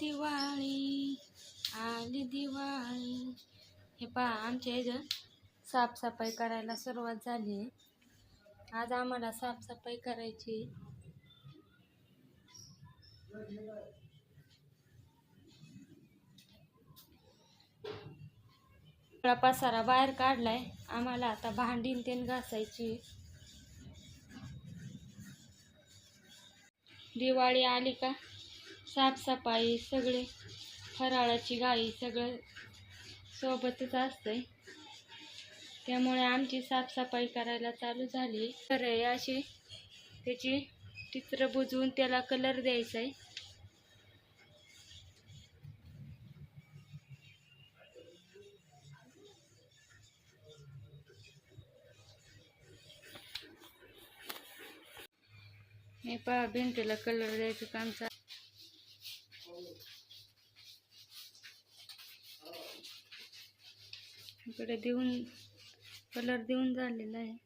दिवाळी आली दिवाळी. हे पहा आमच्या इथं साफसफाई करायला सुरुवात झाली आहे. आज आम्हाला साफसफाई करायची पसारा बाहेर काढलाय. आम्हाला आता भांडीन तेन घासायची दिवाळी आली का? साफसफाई सगळे फराळाची गाई सगळं सोबतच असतंय त्यामुळे आमची साफसफाई करायला चालू झाली. तर हे अशी. त्याची चित्र बुजवून त्याला कलर द्यायचा आहे. हे पहा भिंतीला कलर द्यायचं काम इकडे देऊन कलर देऊन झालेला आहे.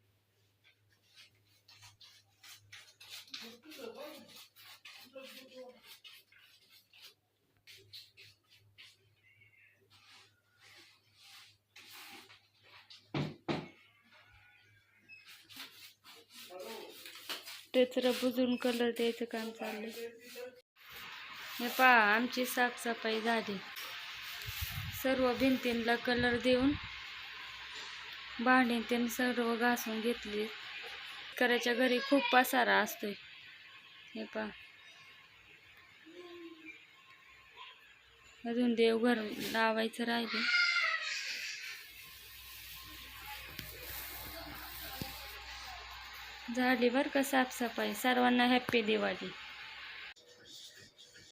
टेचरं बुजून कलर द्यायचं काम चाललंय हे पहा आमची साफसफाई झाली. सर्व भिंतींना कलर देऊन भांडी त्यांनी सर्व घासून घेतली. करायच्या घरी खूप पसारा असतोय. हे पहा. अजून देवघर लावायचं राहिले. झाली बरं का साफसफाई. सर्वांना हॅप्पी दिवाळी.